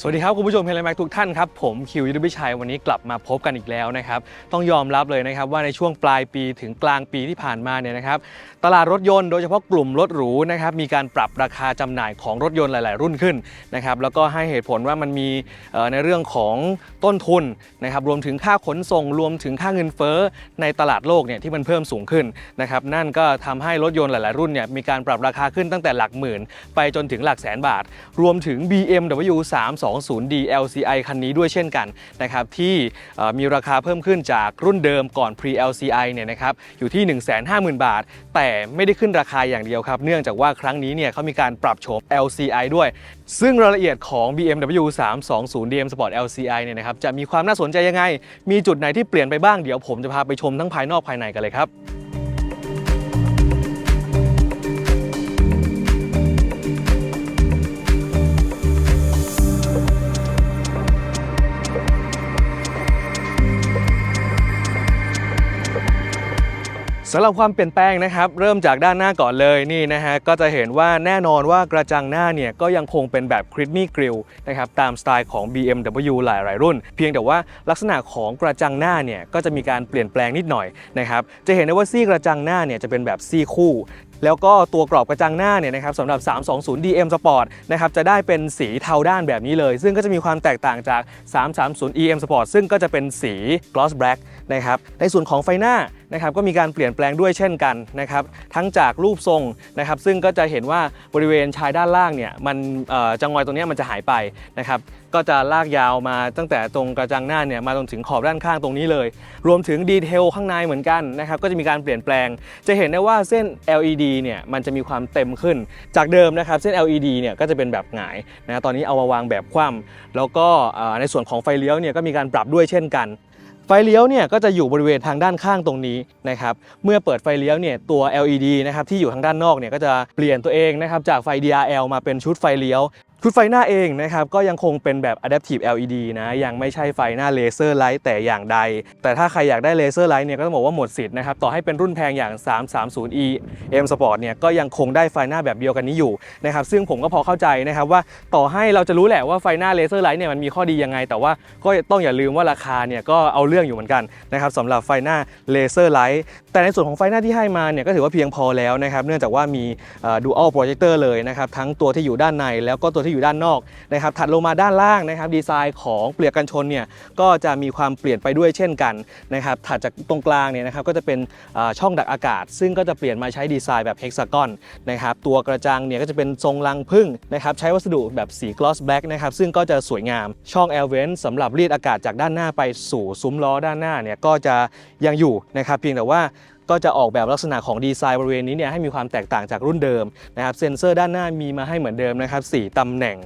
สวัสดีครับ คุณผู้ชมเพลย์แม็กทุกท่านครับ ผมคิวยุทธพิชัยวันนี้กลับมาพบกันอีกแล้วนะครับ ต้องยอมรับเลยนะครับว่าในช่วงปลายปีถึงกลางปีที่ผ่านมาเนี่ยนะครับตลาดรถยนต์โดยเฉพาะกลุ่มรถหรูนะครับมีการปรับราคาจำหน่ายของรถยนต์หลาย ๆ รุ่นขึ้นนะครับแล้วก็ให้เหตุผลว่ามันมีในเรื่องของต้นทุนนะครับรวมถึงค่าขนส่งรวมถึงค่าเงินเฟ้อในตลาดโลกเนี่ยที่มันเพิ่มสูงขึ้นนะครับนั่นก็ทำให้รถยนต์หลาย ๆ รุ่นเนี่ยมีการปรับราคาขึ้นตั้งแต่หลักหมื่น ไปจนถึงหลักแสนบาท รวมถึง BMW 320D LCI คันนี้ด้วยเช่นกันนะครับที่มีราคาเพิ่มขึ้นจากรุ่นเดิมก่อน Pre LCI เนี่ยนะครับอยู่ที่ 150,000 บาท แต่ไม่ได้ขึ้นราคาอย่างเดียวครับ เนื่องจากว่าครั้งนี้เนี่ยเขามีการปรับโฉม LCI ด้วย ซึ่งรายละเอียดของ BMW 320 DM Sport LCI เนี่ยนะครับจะมีความน่าสนใจยังไง มีจุดไหนที่เปลี่ยนไปบ้างเดี๋ยวผมจะพาไปชมทั้งภายนอกภายในกันเลยครับ สำหรับความเปลี่ยนแปลงนะครับเริ่มจากด้านหน้าก่อนเลยนี่นะฮะก็จะเห็นว่าแน่นอนว่ากระจังหน้าเนี่ยก็ยังคงเป็นแบบ c r i s p y Grill นะครับตามสไตล์ของ BMW หลายๆรุ่น เพียงแต่ว่าลักษณะของกระจังหน้าเนี่ยก็จะมีการเปลี่ยนแปลงนิดหน่อยนะครับจะเห็นได้ว่าซี่กระจังหน้าเนี่ยจะเป็นแบบซี่คู่แล้วก็ตัวกรอบกระจังหน้าเนี่ยนะครับสำหรับ 320 DM Sport นะครับจะได้เป็นสีเทาด้านแบบนี้เลย ซึ่งก็จะมีความแตกต่างจาก 330 EM Sport ซึ่งก็จะเป็นสี gloss black นะครับในส่วนของไฟหน้า นะครับก็มีการเปลี่ยนแปลงด้วยเช่นกันนะครับทั้งจากรูปทรงนะครับซึ่งก็จะเห็นว่าบริเวณชายด้านล่างเนี่ยมันจังหวะตรงนี้มันจะหายไปนะครับก็จะลากยาวมาตั้งแต่ตรงกระจังหน้าเนี่ยมาจนถึงขอบด้านข้างตรงนี้เลย รวมถึงดีเทลข้างในเหมือนกันนะครับก็จะมีการเปลี่ยนแปลง จะเห็นได้ว่าเส้น LED เนี่ยมันจะมีความเต็มขึ้น จากเดิมนะครับเส้น LED เนี่ยก็จะเป็นแบบหงายนะตอนนี้เอามาวางแบบคว่ำแล้วก็ในส่วนของไฟเลี้ยวเนี่ยก็มีการปรับด้วยเช่นกัน ไฟเลี้ยวเนี่ยก็จะอยู่บริเวณทางด้านข้างตรงนี้นะครับเมื่อเปิดไฟเลี้ยวเนี่ยตัว LED นะครับที่อยู่ทางด้านนอกเนี่ยก็จะเปลี่ยนตัวเองนะครับจากไฟ DRL มาเป็นชุดไฟเลี้ยว ชุดไฟหน้าเองนะครับก็ยังคงเป็นแบบ Adaptive LED นะยังไม่ใช่ไฟหน้าเลเซอร์ไลท์แต่อย่างใด แต่ถ้าใครอยากได้เลเซอร์ไลท์เนี่ยก็ต้องบอกว่าหมดสิทธิ์นะครับต่อให้เป็นรุ่นแพงอย่าง 330e M Sport เนี่ยก็ยังคงได้ไฟหน้าแบบเดียวกันนี้อยู่นะครับซึ่งผมก็พอเข้าใจนะครับว่าต่อให้เราจะรู้แหละว่าไฟหน้าเลเซอร์ไลท์เนี่ยมันมีข้อดียังไง แต่ว่าก็ต้องอย่าลืมว่าราคาเนี่ยก็เอาเรื่องอยู่เหมือนกันนะครับสำหรับไฟหน้าเลเซอร์ไลท์แต่ในส่วนของไฟหน้าที่ให้มาเนี่ยก็ถือว่าเพียงพอแล้วนะครับเนื่องจากว่ามี dual projector เลยนะครับทั้งตัวที่อยู่ด้านในแล้วก็ตัวที่อยู่ด้านนอกนะครับถัดลงมาด้านล่างนะครับดีไซน์ของเปลือกกันชนเนี่ยก็จะมีความเปลี่ยนไปด้วยเช่นกันนะครับถัดจากตรงกลางเนี่ยนะครับก็จะเป็นช่องดักอากาศ ซึ่งก็จะเปลี่ยนมาใช้ดีไซน์แบบเฮกซากอนนะครับตัวกระจังเนี่ยก็จะเป็นทรงรังผึ้งนะครับใช้วัสดุแบบสีกลอสแบล็กนะครับซึ่งก็จะสวยงามช่องแอร์เวนสำหรับรีดอากาศจากด้านหน้าไปสู่ซุ้มล้อด้านหน้าเนี่ยก็จะยังอยู่นะครับเพียงแต่ว่า ก็จะออกแบบลักษณะของดีไซน์บริเวณนี้เนี่ยให้มีความแตกต่างจากรุ่นเดิมนะครับเซ็นเซอร์ด้านหน้ามีมาให้เหมือนเดิมนะครับ4ตำแหน่ง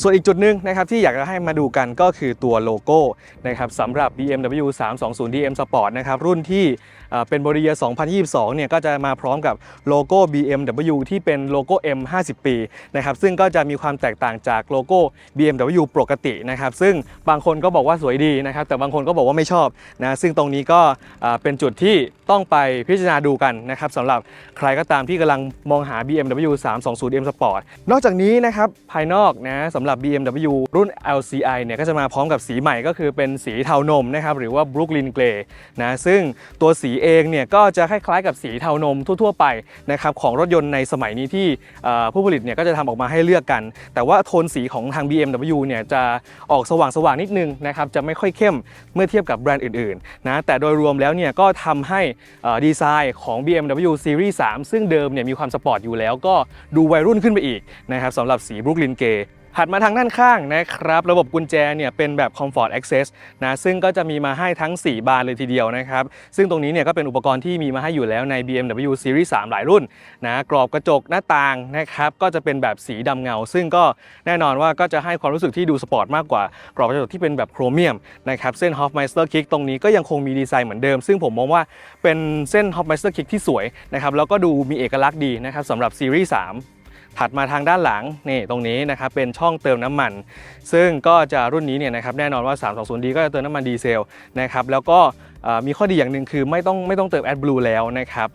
ส่วนอีกจุดหนึ่งนะครับที่อยากจะให้มาดูกันก็คือตัวโลโก้นะครับสำหรับ BMW 320 DM Sport นะครับรุ่นที่ เป็นบริเย2022 เนี่ยก็จะมาพร้อมกับโลโก้ BMW ที่เป็นโลโก้ M 50 ปีนะครับซึ่งก็จะมีความแตกต่างจากโลโก้ BMW ปกตินะครับซึ่งบางคนก็บอกว่าสวยดีนะครับแต่บางคนก็บอกว่าไม่ชอบนะซึ่งตรงนี้ก็เอ่อเป็นจุดที่ต้องไปพิจารณาดูกันนะครับสำหรับใครก็ตามที่กำลังมองหา BMW 320 M Sport นอกจากนี้นะครับภายนอกนะสำหรับ BMW รุ่น LCI เนี่ยก็จะมาพร้อมกับสีใหม่ก็คือเป็นสีเทานมนะครับหรือว่า Brooklyn Grey นะซึ่งตัวสีเองเนี่ยก็จะคล้ายๆกับสีเทานมทั่วๆไปนะครับของรถยนต์ในสมัยนี้ที่ผู้ผลิตเนี่ยก็จะทำออกมาให้เลือกกัน แต่ว่าโทนสีของทาง BMW เนี่ยจะออกสว่างๆนิดนึงนะครับจะไม่ค่อยเข้มเมื่อเทียบกับแบรนด์อื่นๆนะแต่โดยรวมแล้วเนี่ยก็ทำให้ดีไซน์ของ BMW Series 3 ซึ่งเดิมเนี่ยมีความสปอร์ตอยู่แล้วก็ดูวัยรุ่นขึ้นไปอีกนะครับสำหรับสี Brooklyn Grey ถัดมาทางด้านข้างนะครับ ระบบกุญแจเนี่ยเป็นแบบ Comfort Access นะซึ่งก็จะมีมาให้ทั้ง 4 บานเลยทีเดียวนะครับ ซึ่งตรงนี้เนี่ยก็เป็นอุปกรณ์ที่มีมาให้อยู่แล้วใน BMW Series 3 หลายรุ่นนะกรอบกระจกหน้าต่างนะครับก็จะเป็นแบบสีดำเงา ซึ่งก็แน่นอนว่าก็จะให้ความรู้สึกที่ดูสปอร์ตมากกว่ากรอบกระจกที่เป็นแบบโครเมียมนะครับเส้น Hofmeister Kick ตรงนี้ก็ยังคงมีดีไซน์เหมือนเดิม ซึ่งผมมองว่าเป็นเส้น Hofmeister Kick ที่สวยนะครับแล้วก็ดูมีเอกลักษณ์ดีนะครับสำหรับ Series 3 ถัดมาทางด้านหลังนี่ตรงนี้นะครับเป็นช่องเติมน้ำมัน ซึ่งก็จะรุ่นนี้เนี่ยนะครับแน่นอนว่า 320D ก็จะเติมน้ำมันดีเซลนะครับแล้วก็มีข้อดีอย่างหนึ่งคือไม่ต้องไม่ต้องเติมแอดบลูแล้วนะครับ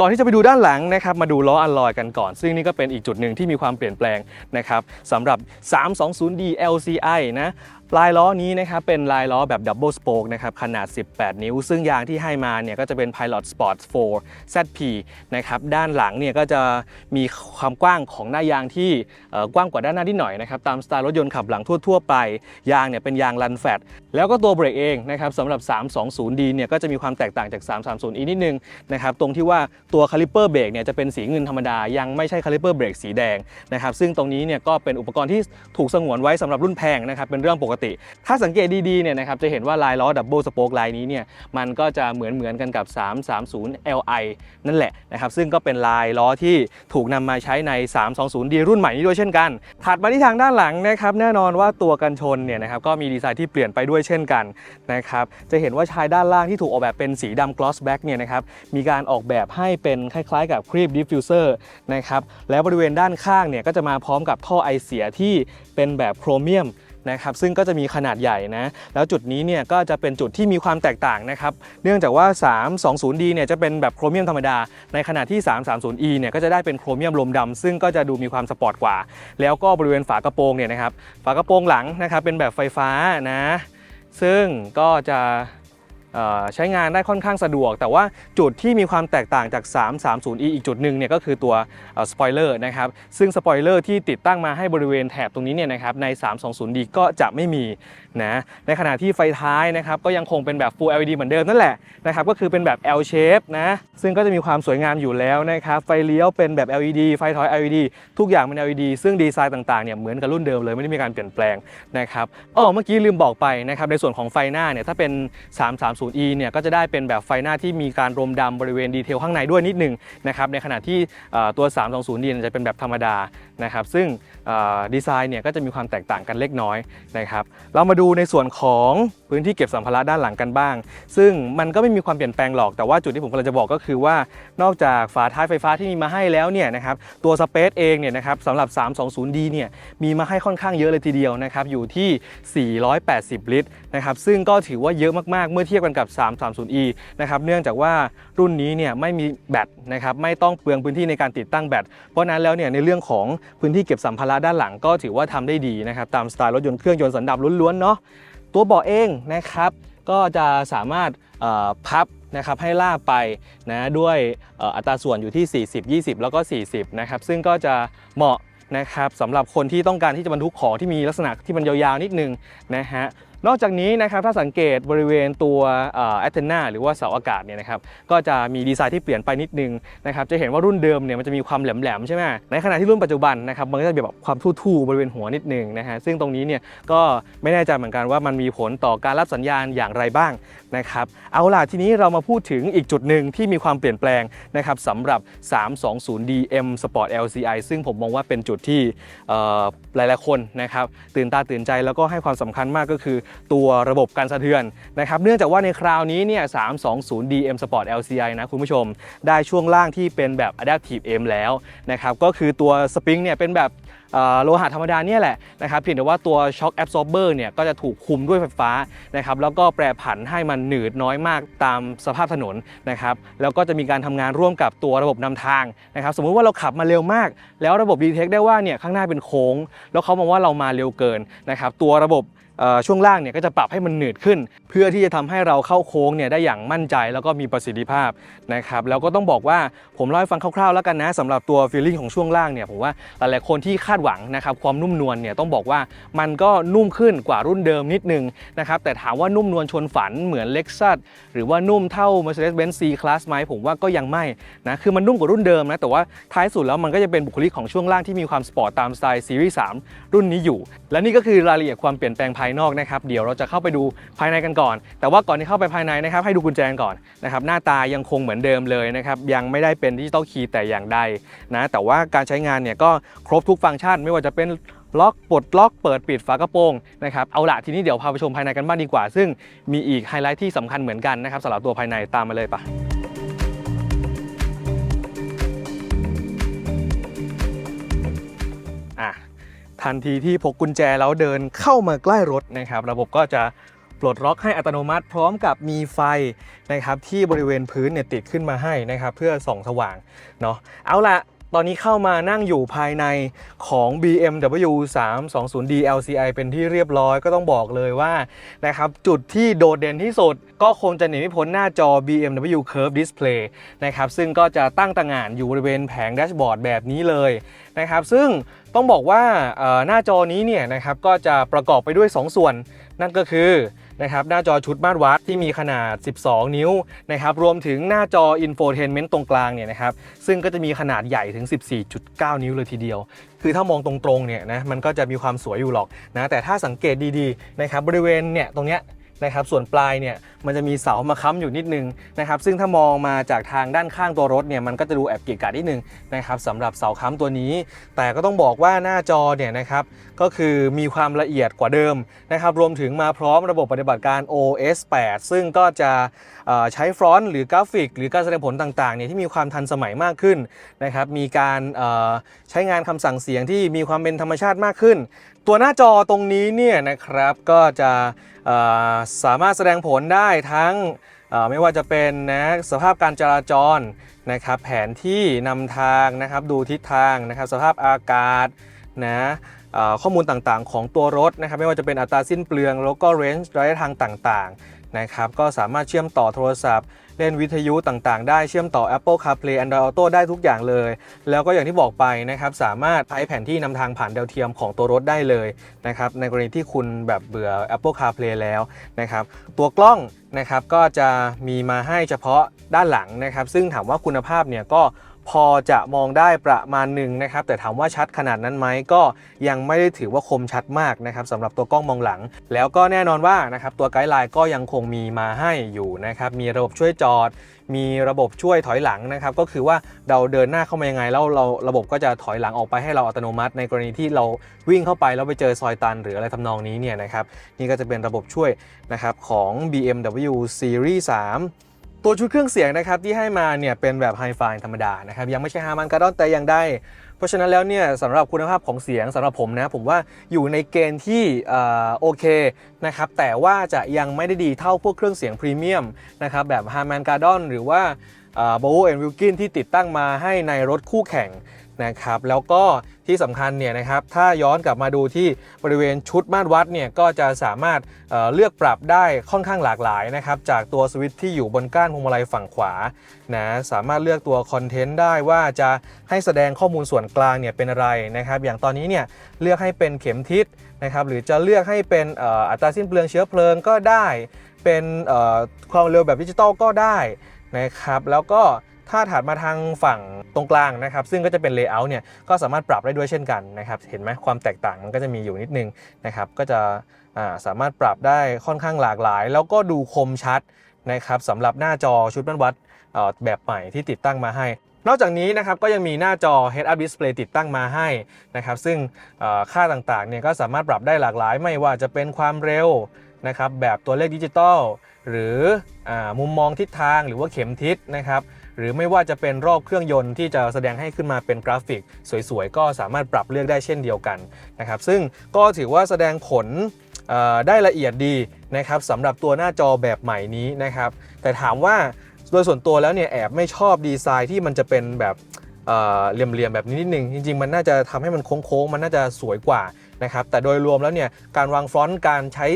ก่อนที่จะไปดูด้านหลังนะครับมาดูล้ออัลลอยกันก่อน ซึ่งนี่ก็เป็นอีกจุดหนึ่งที่มีความเปลี่ยนแปลงนะครับสำหรับ 320D LCI นะ ลายล้อนี้นะครับเป็นลายล้อแบบดับเบิลสโป e นะครับขนาด 18 นิ้ว ซึ่งยางที่ให้มาเนี่ยก็จะเป็น Pilot Sport 4 ZP นะครับด้านหลังเนี่ยก็จะมีความกว้างของหน้ายางที่กว้างกว่าด้านหน้านิดหน่อยนะครับตามสไตล์รถยนต์ขับหลังทั่วๆไป ยางเนี่ยเป็นยางลันแฟตแล้วก็ตัวเบรกเองนะครับสำหรับ 320D เนี่ยก็จะมีความแตกต่างจาก 330E นิดนึงนะครับตรงที่ว่าตัวคาลิเปอร์เบรกเนี่ยจะเป็นสีเงินธรรมดายังไม่ใช่คาลิเปอร์เบรกสีแดงนะครับซึ่งตรงนี้เนี่ยก็เป็นอุปกรณ์ที่ถูกสงวนไว้สำหรับรุ่นแพงนะครับเป็นเรื่องปกติ ถ้าสังเกตดีๆเนี่ยนะครับจะเห็นว่าลายล้อดับเบิลสโป๊กลายนี้เนี่ยมันก็จะเหมือนเหมือนๆกันกับ 330 Li นั่นแหละนะครับซึ่งก็เป็นลายล้อที่ถูกนำมาใช้ใน 320D รุ่นใหม่นี้ด้วยเช่นกัน ถัดมาที่ทางด้านหลังนะครับแน่นอนว่าตัวกันชนเนี่ยนะครับก็มีดีไซน์ที่เปลี่ยนไปด้วยเช่นกันนะครับจะเห็นว่าชายด้านล่างที่ถูกออกแบบเป็นสีดำ gloss black เนี่ยนะครับมีการออกแบบให้เป็นคล้ายๆ กับครีบ diffuser นะครับแล้วบริเวณด้านข้างเนี่ยก็จะมาพร้อมกับท่อไอเสียที่เป็นแบบโครเมียม นะครับซึ่งก็จะมีขนาดใหญ่นะแล้วจุดนี้เนี่ยก็จะเป็นจุดที่มีความแตกต่างนะครับเนื่องจากว่า 320D เนี่ยจะเป็นแบบโครเมียมธรรมดา ในขณะที่ 330E เนี่ยก็จะได้เป็นโครเมียมลมดำซึ่งก็จะดูมีความสปอร์ตกว่า แล้วก็บริเวณฝากระโปรงเนี่ยนะครับฝากระโปรงหลังนะครับเป็นแบบไฟฟ้านะซึ่งก็จะ ใช้งานได้ค่อนข้างสะดวก แต่ว่าจุดที่มีความแตกต่างจาก 330e อีกจุดหนึ่งเนี่ยก็คือตัวสปอยเลอร์นะครับซึ่งสปอยเลอร์ที่ติดตั้งมาให้บริเวณแถบตรงนี้เนี่ยนะครับใน 320d ก็จะไม่มีนะในขณะที่ไฟท้ายนะครับก็ยังคงเป็นแบบ Full LED เหมือนเดิมนั่นแหละนะครับก็คือเป็นแบบ L shape นะซึ่งก็จะมีความสวยงามอยู่แล้วนะครับไฟเลี้ยวเป็นแบบ LED ไฟถอย LED ทุกอย่างเป็น LED ซึ่งดีไซน์ต่างๆเนี่ยเหมือนกับรุ่นเดิมเลยไม่ได้มีการเปลี่ยนแปลงนะครับอ๋อเมื่อกี้ลืมบอกไปนะครับในส่วนของไฟหน้าเนี่ยถ้าเป็น 330e เนี่ยก็จะได้เป็นแบบไฟหน้าที่มีการรมดำบริเวณดีเทลข้างในด้วยนิดหนึ่งนะครับในขณะที่ตัว 320d จะเป็นแบบธรรมดานะครับซึ่งดีไซน์เนี่ยก็จะมีความแตกต่างกันเล็กน้อยนะครับเรามาดูในส่วนของพื้นที่เก็บสัมภาระด้านหลังกันบ้าง ซึ่งมันก็ไม่มีความเปลี่ยนแปลงหรอก แต่ว่าจุดที่ผมกำลังจะบอกก็คือว่า นอกจากฝาท้ายไฟฟ้าที่มีมาให้แล้วเนี่ยนะครับตัวสเปซเองเนี่ยนะครับสำหรับ 320d เนี่ยมีมาให้ค่อนข้างเยอะเลยทีเดียวนะครับอยู่ที่ 480 ลิตรนะครับซึ่งก็ถือว่าเยอะมากๆเมื่อเทียบกันกับ 330e นะครับเนื่องจากว่ารุ่นนี้เนี่ยไม่มีแบตนะครับไม่ต้องเปลืองพื้นที่ในการติดตั้งแบตเพราะนั้นแล้วเนี่ยในเรื่องของพื้นที่เก็บสัมภาระด้านหลังก็ถือว่าทำได้ดีนะครับตามสไตล์รถยนต์เครื่องยนต์สันดาปล้วนๆเนาะตัวเบาะเองนะครับก็จะสามารถพับนะครับให้ล่าไปนะด้วยอัตราส่วนอยู่ที่ 40 20 แล้วก็ 40นะครับซึ่งก็จะเหมาะนะครับสำหรับคนที่ต้องการที่จะบรรทุกของที่มีลักษณะที่มันยาวๆนิดนึงนะฮะ นอกจากนี้นะครับถ้าสังเกตบริเวณตัวแอตเทนาหรือว่าเสาอากาศเนี่ยนะครับก็จะมีดีไซน์ที่เปลี่ยนไปนิดนึงนะครับจะเห็นว่ารุ่นเดิมเนี่ยมันจะมีความแหลมๆใช่ไหมในขณะที่รุ่นปัจจุบันนะครับมันก็จะมีแบบความทู่ๆบริเวณหัวนิดนึงนะฮะซึ่งตรงนี้เนี่ยก็ไม่แน่ใจเหมือนกันว่ามันมีผลต่อการรับสัญญาณอย่างไรบ้างนะครับเอาล่ะทีนี้เรามาพูดถึงอีกจุดหนึ่งที่มีความเปลี่ยนแปลงนะครับสำหรับ 320D M Sport LCI ซึ่งผมมองว่าเป็นจุดที่หลายๆคนนะครับตื่นตาตื่นใจแล้วก็ให้ความสำคัญมากก็คือตัวระบบการสะเทือนนะครับเนื่องจากว่าในคราวนี้เนี่ย 320D M Sport LCI นะคุณผู้ชม ได้ช่วงล่างที่เป็นแบบ Adaptive M แล้วนะครับก็คือตัวสปริงเนี่ยเป็นแบบโลหะธรรมดาเนี่ยแหละนะครับเพียงแต่ว่าตัว Shock Absorber เนี่ยก็จะถูกคุมด้วยไฟฟ้านะครับแล้วก็แปรผันให้มันหนืดน้อยมากตามสภาพถนนนะครับแล้วก็จะมีการทำงานร่วมกับตัวระบบนำทางนะครับสมมุติว่าเราขับมาเร็วมาก แล้วระบบดีเทคได้ว่าเนี่ยข้างหน้าเป็นโค้ง แล้วเขามองว่าเรามาเร็วเกินนะครับตัวระบบ ช่วงล่างเนี่ยก็จะปรับให้มันหนืดขึ้น เพื่อที่จะทำให้เราเข้าโค้งเนี่ยได้อย่างมั่นใจแล้วก็มีประสิทธิภาพนะครับแล้วก็ต้องบอกว่าผมเล่าให้ฟังคร่าวๆแล้วกันนะสำหรับตัวฟีลลิ่งของช่วงล่างเนี่ยผมว่าหลายๆคนที่คาดหวังนะครับความนุ่มนวลเนี่ยต้องบอกว่ามันก็นุ่มขึ้นกว่ารุ่นเดิมนิดนึงนะครับแต่ถามว่านุ่มนวลชนฝันเหมือน Lexus หรือว่านุ่มเท่า Mercedes-Benz C-Class ไหมผมว่าก็ยังไม่นะคือมันนุ่มกว่ารุ่นเดิมนะแต่ว่าท้ายสุดแล้วมันก็จะเป็นบุคลิกของช่วงล่างที่มีความสปอร์ตตามสไตล์ซีรีส์3รุ่นนี้อยู่ และนี่ก็คือรายละเอียดความเปลี่ยนแปลงภายนอกนะครับเดี๋ยวเราจะเข้าไปดูภายในกันก่อน แต่ว่าก่อนที่เข้าไปภายในนะครับให้ดูกุญแจก่อนนะครับหน้าตายังคงเหมือนเดิมเลยนะครับยังไม่ได้เป็นดิจิตอลคีย์แต่อย่างใดนะแต่ว่าการใช้งานเนี่ยก็ครบทุกฟังก์ชัน ไม่ว่าจะเป็นล็อกปลดล็อกเปิดปิดฝากระโปรงนะครับเอาละทีนี้เดี๋ยวพาไปชมภายในกันบ้างดีกว่า ซึ่งมีอีกไฮไลท์ที่สำคัญเหมือนกันนะครับสำหรับตัวภายในตามมาเลยปะ ทันทีที่พกกุญแจแล้วเดินเข้ามาใกล้รถนะครับ ระบบก็จะปลดล็อกให้อัตโนมัติ พร้อมกับมีไฟนะครับที่บริเวณพื้นเนี่ยติดขึ้นมาให้นะครับ เพื่อส่องสว่างเนาะเอาละ ตอนนี้เข้ามานั่งอยู่ภายในของ BMW 320D LCI เป็นที่เรียบร้อยก็ต้องบอกเลยว่านะครับจุดที่โดดเด่นที่สุด ก็คงจะหนีไม่พ้นหน้าจอ BMW Curve Display นะครับซึ่งก็จะตั้งต่างานอยู่บริเวณแผงแดชบอร์ดแบบนี้เลยนะครับซึ่งต้องบอกว่าหน้าจอนี้เนี่ยนะครับก็จะประกอบไปด้วย 2 ส่วน นั่นก็คือ นะครับหน้าจอชุดมาตรวัดที่มีขนาด 12 นิ้วนะครับรวมถึงหน้าจอ Infotainment ตรงกลางเนี่ยนะครับซึ่งก็จะมีขนาดใหญ่ถึง 14.9 นิ้วเลยทีเดียว คือถ้ามองตรงๆเนี่ยนะมันก็จะมีความสวยอยู่หรอกนะแต่ถ้าสังเกตดีๆนะครับบริเวณเนี่ยตรงเนี้ยนะครับส่วนปลายเนี่ยมันจะมีเสามาค้ำอยู่นิดนึงนะครับซึ่งถ้ามองมาจากทางด้านข้างตัวรถเนี่ยมันก็จะดูแอบเกะกะนิดนึงนะครับสำหรับเสาค้ำตัวนี้ แต่ก็ต้องบอกว่าหน้าจอเนี่ยนะครับ ก็คือมีความละเอียดกว่าเดิมนะครับรวมถึงมาพร้อมระบบปฏิบัติการ OS 8 ซึ่งก็จะใช้ฟรอนต์หรือกราฟิก หรือการแสดงผลต่างๆเนี่ยที่มีความทันสมัยมากขึ้นนะครับมีการใช้งานคำสั่งเสียงที่มีความเป็นธรรมชาติมากขึ้น ตัวหน้าจอตรงนี้เนี่ยนะครับก็จะสามารถแสดงผลได้ทั้งไม่ว่าจะเป็นนะสภาพการจราจรนะครับแผนที่นำทางนะครับดูทิศทางนะครับสภาพอากาศนะ ข้อมูลต่างๆ ของตัวรถนะครับไม่ว่าจะเป็นอัตราสิ้นเปลือง แล้วก็เรนจ์ระยะทางต่างๆนะครับก็สามารถเชื่อมต่อโทรศัพท์ เล่นวิทยุต่างๆ ได้เชื่อมต่อ Apple CarPlay Android Auto ได้ทุกอย่างเลย แล้วก็อย่างที่บอกไปนะครับสามารถใช้แผนที่นำทางผ่านดาวเทียมของตัวรถได้เลยนะครับในกรณีที่คุณแบบเบื่อ Apple CarPlay แล้วนะครับตัวกล้องนะครับก็จะมีมาให้เฉพาะด้านหลังนะครับซึ่งถามว่าคุณภาพเนี่ยก็ พอจะมองได้ประมาณหนึ่งนะครับ แต่ถามว่าชัดขนาดนั้นไหมก็ยังไม่ได้ถือว่าคมชัดมากนะครับสำหรับตัวกล้องมองหลัง แล้วก็แน่นอนว่านะครับตัวไกด์ไลน์ก็ยังคงมีมาให้อยู่นะครับมีระบบช่วยจอด มีระบบช่วยถอยหลังนะครับก็คือว่าเราเดินหน้าเข้ามายังไงแล้วเราระบบก็จะถอยหลังออกไปให้เราอัตโนมัติ ในกรณีที่เราวิ่งเข้าไปแล้วไปเจอซอยตัน หรืออะไรทำนองนี้เนี่ยนะครับนี่ก็จะเป็นระบบช่วยนะครับของ BMW Series 3 ตัวชุดเครื่องเสียงนะครับที่ให้มาเนี่ยเป็นแบบไฮไฟธรรมดานะครับยังไม่ใช่ฮามันการ์ดอนแต่ยังได้ เพราะฉะนั้นแล้วเนี่ยสำหรับคุณภาพของเสียงสำหรับผมนะผมว่าอยู่ในเกณฑ์ที่อโอเคนะครับแต่ว่าจะยังไม่ได้ดีเท่าพวกเครื่องเสียงพรีเมียมนะครับแบบฮามันการ์ดอนหรือว่าโบว์แอนด์วิลกินที่ติดตั้งมาให้ในรถคู่แข่ง นะครับแล้วก็ที่สำคัญเนี่ยนะครับถ้าย้อนกลับมาดูที่บริเวณชุดมาตรวัดเนี่ยก็จะสามารถเเลือกปรับได้ค่อนข้างหลากหลายนะครับจากตัวสวิตช์ที่อยู่บนก้านพวงมาลัยฝั่งขวานะสามารถเลือกตัวคอนเทนต์ได้ว่าจะให้แสดงข้อมูลส่วนกลางเนี่ยเป็นอะไรนะครับอย่างตอนนี้เนี่ยเลือกให้เป็นเข็มทิศนะครับหรือจะเลือกให้เป็นอ,อัตราสิ้นเปลืองเชื้อเพลิงก็ได้ เป็นความเร็วแบบดิจิตอลก็ได้นะครับแล้วก็ ถ้าถัดมาทางฝั่งตรงกลางนะครับ ซึ่งก็จะเป็นเลเยอร์เนี่ยก็สามารถปรับได้ด้วยเช่นกันนะครับ เห็นไหมความแตกต่างมันก็จะมีอยู่นิดนึงนะครับ ก็จะาสามารถปรับได้ค่อนข้างหลากหลาย แล้วก็ดูคมชัดนะครับสำหรับหน้าจอชุดบรรวัดแบบใหม่ที่ติดตั้งมาให้นอกจากนี้นะครับก็ยังมีหน้าจอ Head Up Display ติดตั้งมาให้นะครับ ซึ่งค่าต่างๆเนี่ยก็สามารถปรับได้หลากหลาย ไม่ว่าจะเป็นความเร็วนะครับแบบตัวเลขดิจิตอลหรืออมุมมองทิศทางหรือว่าเข็มทิศนะครับ หรือไม่ว่าจะเป็นรอบเครื่องยนต์ที่จะแสดงให้ขึ้นมาเป็นกราฟิก สวยๆ ก็สามารถปรับเลือกได้เช่นเดียวกันนะครับซึ่งก็ถือว่าแสดงผลได้ละเอียดดีนะครับสำหรับตัวหน้าจอแบบใหม่นี้นะครับแต่ถามว่าโดยส่วนตัวแล้วเนี่ยแอบไม่ชอบดีไซน์ที่มันจะเป็นแบบเเหลี่ยมๆแบบนี้นิดนึงจริง ๆ มันน่าจะทำให้มันโค้งๆ มันน่าจะสวยกว่านะครับแต่โดยรวมแล้วเนี่ยการวางฟรอนต์การใช้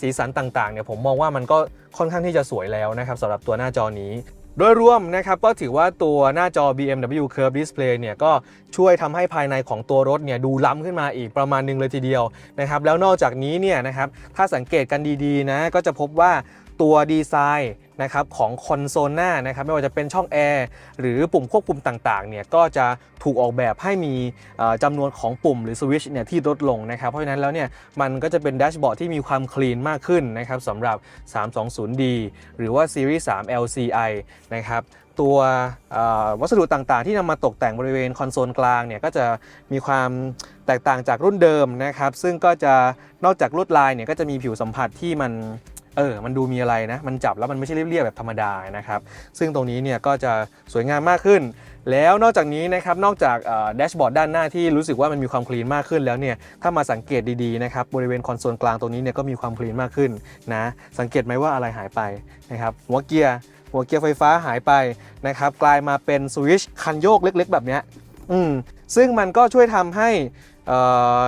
สีสันต่างๆเนี่ยผมมองว่ามันก็ค่อนข้างที่จะสวยแล้วนะครับสำหรับตัวหน้าจอนี้ โดยรวมนะครับก็ถือว่าตัวหน้าจอ BMW Curve Display เนี่ยก็ช่วยทำให้ภายในของตัวรถเนี่ยดูล้ำขึ้นมาอีกประมาณหนึงเลยทีเดียวนะครับแล้วนอกจากนี้เนี่ยนะครับถ้าสังเกตกันดีๆนะก็จะพบว่าตัวดีไซน์นะครับของคอนโซลหน้านะครับไม่ว่าจะเป็นช่องแอร์หรือปุ่มควบคุมต่างๆเนี่ยก็จะถูกออกแบบให้มีเอ่อจำนวนของปุ่มหรือสวิชเนี่ยที่ลดลงนะครับเพราะฉะนั้นแล้วเนี่ยมันก็จะเป็นแดชบอร์ดที่มีความคลีนมากขึ้นนะครับสำหรับ 320D หรือว่า Series 3 LCI นะครับตัววัสดุต่างๆ ที่นำมาตกแต่งบริเวณคอนโซลกลางเนี่ยก็จะมีความแตกต่างจากรุ่นเดิมนะครับ ซึ่งก็จะนอกจากลวดลายเนี่ยก็จะมีผิวสัมผัสที่มัน เออ มันดูมีอะไรนะ มันจับแล้วมันไม่ใช่เรียบๆแบบธรรมดานะครับ ซึ่งตรงนี้เนี่ยก็จะสวยงามมากขึ้น แล้วนอกจากนี้นะครับ นอกจากแดชบอร์ดด้านหน้าที่รู้สึกว่ามันมีความคลีนมากขึ้นแล้วเนี่ย ถ้ามาสังเกตดีๆนะครับ บริเวณคอนโซลกลางตรงนี้เนี่ยก็มีความคลีนมากขึ้นนะ สังเกตไหมว่าอะไรหายไปนะครับหัวเกียร์ หัวเกียร์ไฟฟ้าหายไปนะครับ กลายมาเป็นสวิชคันโยกเล็ก ๆ แบบเนี้ย อืม ซึ่งมันก็ช่วยทำให้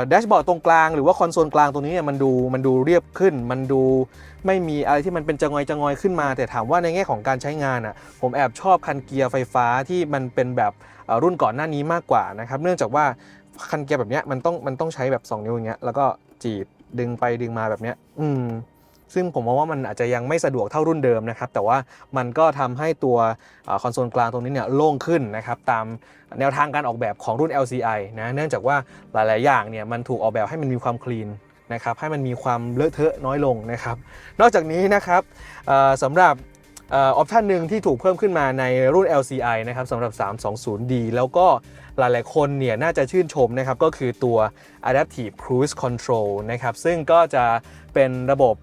แดชบอร์ดตรงกลางหรือว่าคอนโซลกลางตรงนี้เนี่ยมันดูมันดูเรียบขึ้น มันดูไม่มีอะไรที่มันเป็นจะงอยจะงอยขึ้นมา แต่ถามว่าในแง่ของการใช้งานอะผมแอบชอบคันเกียร์ไฟฟ้าที่มันเป็นแบบรุ่นก่อนหน้านี้มากกว่านะครับเนื่องจากว่าคันเกียร์แบบเนี้ยมันต้องมันต้องใช้แบบ 2 นิ้วอย่างเงี้ยแล้วก็จีบดึงไปดึงมาแบบเนี้ยอืม ซึ่งผมมองว่ามันอาจจะยังไม่สะดวกเท่ารุ่นเดิมนะครับ แต่ว่ามันก็ทำให้ตัวคอนโซลกลางตรงนี้เนี่ยโล่งขึ้นนะครับตามแนวทางการออกแบบของรุ่น LCI นะเนื่องจากว่าหลาย ๆ อย่างเนี่ยมันถูกออกแบบให้มันมีความคลีนนะครับให้มันมีความเลอะเทอะน้อยลงนะครับ นอกจากนี้นะครับสำหรับออปชันหนึ่งที่ถูกเพิ่มขึ้นมาในรุ่น LCI นะครับสำหรับ 320D แล้วก็หลายๆ คนเนี่ยน่าจะชื่นชมนะครับก็คือตัว Adaptive Cruise Control นะครับซึ่งก็จะเป็นระบบ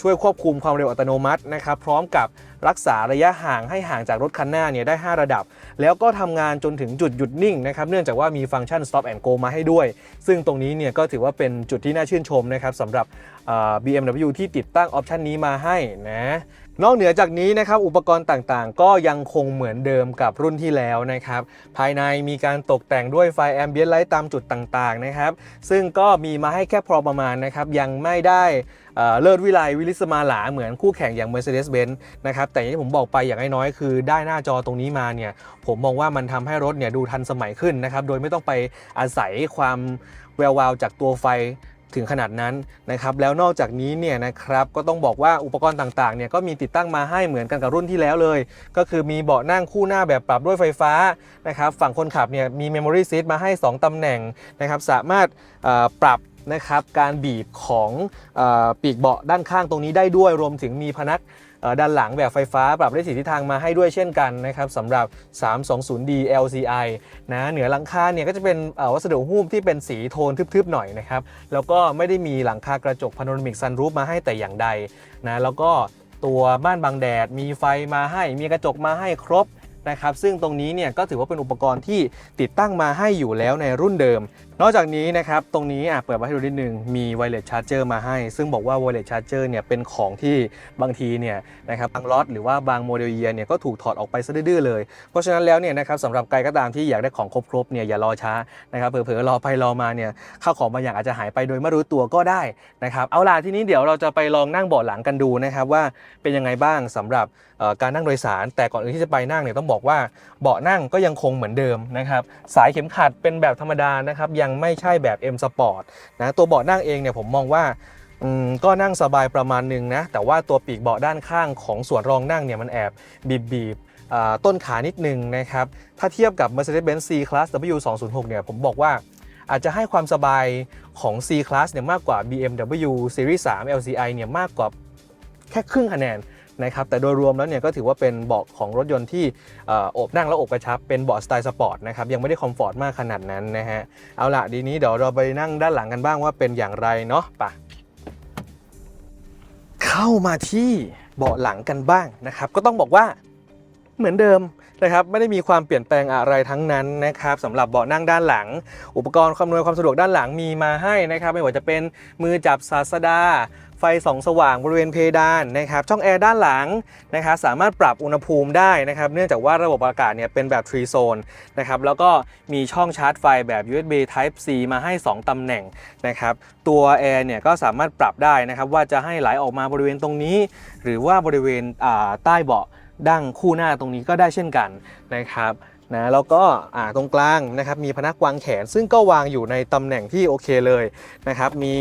ช่วยควบคุมความเร็วอัตโนมัตินะครับพร้อมกับรักษาระยะห่างให้ห่างจากรถคันหน้าเนี่ยได้ 5 ระดับ แล้วก็ทำงานจนถึงจุดหยุดนิ่งนะครับเนื่องจากว่ามีฟังก์ชัน stop and go มาให้ด้วย ซึ่งตรงนี้เนี่ยก็ถือว่าเป็นจุดที่น่าชื่นชมนะครับสำหรับ BMW ที่ติดตั้งออปชันนี้มาให้นะ นอกเหนือจากนี้นะครับอุปกรณ์ต่างๆ ก็ยังคงเหมือนเดิมกับรุ่นที่แล้วนะครับ ภายในมีการตกแต่งด้วยไฟแอมเบียนไลท์ตามจุดต่างๆนะครับ ซึ่งก็มีมาให้แค่พอประมาณนะครับ ยังไม่ได้เลิศวิไลวิลิสมาหลาเหมือนคู่แข่งอย่าง Mercedes-Benz นะครับ แต่อย่างที่ผมบอกไปอย่างน้อยๆคือได้หน้าจอตรงนี้มาเนี่ย ผมมองว่ามันทำให้รถเนี่ยดูทันสมัยขึ้นนะครับ โดยไม่ต้องไปอาศัยความแวววาวจากตัวไฟ ถึงขนาดนั้นนะครับแล้วนอกจากนี้เนี่ยนะครับก็ต้องบอกว่าอุปกรณ์ต่างๆเนี่ยก็มีติดตั้งมาให้เหมือนกันกับรุ่นที่แล้วเลย ก็คือมีเบาะนั่งคู่หน้าแบบปรับด้วยไฟฟ้านะครับฝั่งคนขับเนี่ยมี Memory Seat มาให้ 2ตำแหน่งนะครับสามารถปรับนะครับการบีบของอปีกเบาะด้านข้างตรงนี้ได้ด้วยรวมถึงมีพนัก ด้านหลังแบบไฟฟ้าปรับได้สีทิศทางมาให้ด้วยเช่นกันนะครับสำหรับ 320D LCI นะเหนือหลังคาเนี่ยก็จะเป็นวัสดุหุ้มที่เป็นสีโทนทึบๆหน่อยนะครับแล้วก็ไม่ได้มีหลังคากระจกพาโนรามิกซันรูฟมาให้แต่อย่างใดนะแล้วก็ตัวบ้านบางแดดมีไฟมาให้มีกระจกมาให้ครบ นะครับซึ่งตรงนี้เนี่ยก็ถือว่าเป็นอุปกรณ์ที่ติดตั้งมาให้อยู่แล้วในรุ่นเดิม นอกจากนี้นะครับตรงนี้อะเปิดมาให้ดูนิดนึงมีไวเลสชาร์เจอร์มาให้ ซึ่งบอกว่าไวเลสชาร์เจอร์เนี่ยเป็นของที่บางทีเนี่ยนะครับบางล็อตหรือว่าบางโมเดลเยียเนี่ยก็ถูกถอดออกไปซะดื้อเลย เพราะฉะนั้นแล้วเนี่ยนะครับสำหรับใครก็ตามที่อยากได้ของครบๆเนี่ยอย่ารอช้านะครับเผลอๆรอไปรอมาเนี่ยข้าวของบางอย่างอาจจะหายไปโดยไม่รู้ตัวก็ได้นะครับเอาล่ะทีนี้เดี๋ยวเราจะไปลองนั่งเบาะหลังกันดูนะครับว่าเป็นยังไงบ้างสำหรับ การนั่งโดยสาร แต่ก่อนอื่นที่จะไปนั่งเนี่ยต้องบอกว่าเบาะนั่งก็ยังคงเหมือนเดิมนะครับสายเข็มขัดเป็นแบบธรรมดานะครับยังไม่ใช่แบบ M Sport นะตัวเบาะนั่งเองเนี่ยผมมองว่าก็นั่งสบายประมาณหนึ่งนะแต่ว่าตัวปีกเบาะด้านข้างของส่วนรองนั่งเนี่ยมันแอบบีบๆต้นขานิดนึงนะครับถ้าเทียบกับ Mercedes-Benz C-Class W206 เนี่ยผมบอกว่าอาจจะให้ความสบายของ C-Class เนี่ยมากกว่า BMW Series 3 LCI เนี่ยมากกว่าแค่ครึ่งคะแนน นะครับแต่โดยรวมแล้วเนี่ยก็ถือว่าเป็นเบาะของรถยนต์ที่เอ่อโอบนั่งแล้วโอบกระชับเป็นเบาะสไตล์สปอร์ตนะครับยังไม่ได้คอมฟอร์ตมากขนาดนั้นนะฮะเอาล่ะดีนี้เดี๋ยวเราไปนั่งด้านหลังกันบ้างว่าเป็นอย่างไรเนาะปะเข้ามาที่เบาะหลังกันบ้างนะครับก็ต้องบอกว่าเหมือนเดิม นะครับไม่ได้มีความเปลี่ยนแปลงอะไรทั้งนั้นนะครับสำหรับเบาะนั่งด้านหลัง อุปกรณ์ความอำนวยความสะดวกด้านหลังมีมาให้นะครับ ไม่ว่าจะเป็นมือจับศาสดา ไฟส่องสว่างบริเวณเพดานนะครับ ช่องแอร์ด้านหลังนะครับสามารถปรับอุณหภูมิได้นะครับ เนื่องจากว่าระบบอากาศเนี่ยเป็นแบบ3 Zone นนะครับแล้วก็มีช่องชาร์จไฟแบบ USB Type C มาให้ 2ตำแหน่งนะครับ ตัวแอร์เนี่ยก็สามารถปรับได้นะครับ ว่าจะให้ไหลออกมาบริเวณตรงนี้ หรือว่าบริเวณใต้เบาะ ดั้งคู่หน้าตรงนี้ก็ได้เช่นกันนะครับนะแล้วก็ตรงกลางนะครับมีพนักวางแขน ซึ่งก็วางอยู่ในตำแหน่งที่โอเคเลยนะครับมี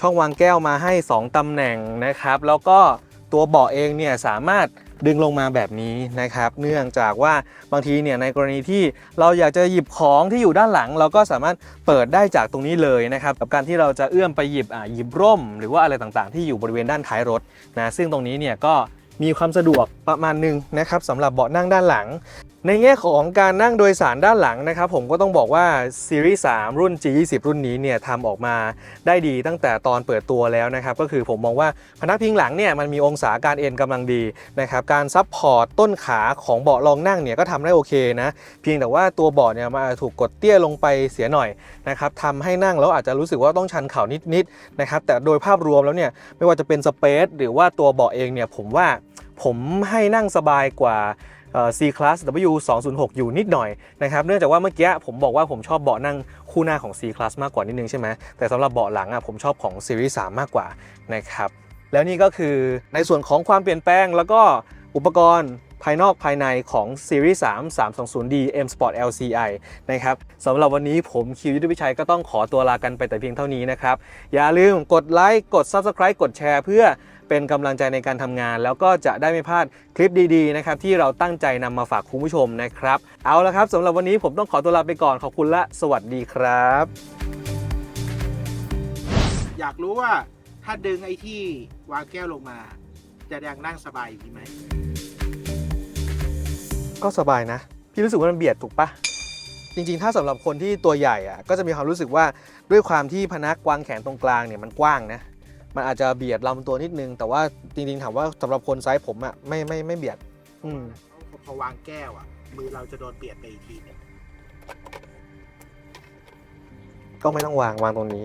ช่องวางแก้วมาให้ 2ตำแหน่งนะครับ แล้วก็ตัวเบาะเองเนี่ยสามารถดึงลงมาแบบนี้นะครับ เนื่องจากว่าบางทีเนี่ยในกรณีที่เราอยากจะหยิบของที่อยู่ด้านหลัง เราก็สามารถเปิดได้จากตรงนี้เลยนะครับกับการที่เราจะเอื้อมไปหยิบอ่าหยิบร่ม หรือว่าอะไรต่างๆ ที่อยู่บริเวณด้านท้ายรถนะซึ่งตรงนี้เนี่ยก็ มีความสะดวกประมาณหนึ่งนะครับสำหรับเบาะนั่งด้านหลัง ในแง่ของการนั่งโดยสารด้านหลังนะครับ ผมก็ต้องบอกว่าซีรีส์3รุ่น G20 รุ่นนี้เนี่ยทำออกมาได้ดีตั้งแต่ตอนเปิดตัวแล้วนะครับ ก็คือผมมองว่าพนักพิงหลังเนี่ยมันมีองศาการเอ็นกำลังดีนะครับการซับพอร์ตต้นขาของเบาะรองนั่งเนี่ยก็ทำได้โอเคนะ เพียงแต่ว่าตัวเบาะเนี่ยมาถูกกดเตี้ยลงไปเสียหน่อยนะครับทำให้นั่งแล้วอาจจะรู้สึกว่าต้องชันเข่านิดๆนะครับแต่โดยภาพรวมแล้วเนี่ยไม่ว่าจะเป็นสเปซหรือว่าตัวเบาะเองเนี่ยผมว่า ผมให้นั่งสบายกว่า C Class W 206อยู่นิดหน่อยนะครับเนื่องจากว่าเมื่อกี้ผมบอกว่าผมชอบเบาะนั่งคู่หน้าของ C Class มากกว่านิดนึงใช่ไหมแต่สำหรับเบาะหลังอะผมชอบของ Series 3มากกว่านะครับแล้วนี่ก็คือในส่วนของความเปลี่ยนแปลง แล้วก็อุปกรณ์ภายนอกภายในของ Series 3 320D M Sport LCI นะครับสำหรับวันนี้ผมคิวยุทธวิชัยก็ต้องขอตัวลากันไปแต่เพียงเท่านี้นะครับ อย่าลืมกดไลค์กด Subscribe กดแชร์เพื่อ เป็นกำลังใจในการทำงาน แล้วก็จะได้ไม่พลาดคลิปดีๆนะครับที่เราตั้งใจนำมาฝากคุณผู้ชมนะครับ เอาละครับสำหรับวันนี้ผมต้องขอตัวลาไปก่อนขอบคุณและสวัสดีครับ อยากรู้ว่าถ้าดึงไอ้ที่วางแก้วลงมา จะยังนั่งสบายอยู่ไหม ก็สบายนะ พี่รู้สึกว่ามันเบียดถูกปะจริงๆ ถ้าสำหรับคนที่ตัวใหญ่อะก็จะมีความรู้สึกว่าด้วยความที่พนักวางแขนตรงกลางเนี่ยมันกว้างนะ มันอาจจะเบียดลำตัวนิดนึง แต่ว่าจริงๆถามว่าสำหรับคนไซส์ผมอะไม่ไม่ไม่เบียด อืม พอวางแก้วอะ มือเราจะโดนเบียดไปอีกทีเนี่ยก็ไม่ต้องวางวางตรงนี้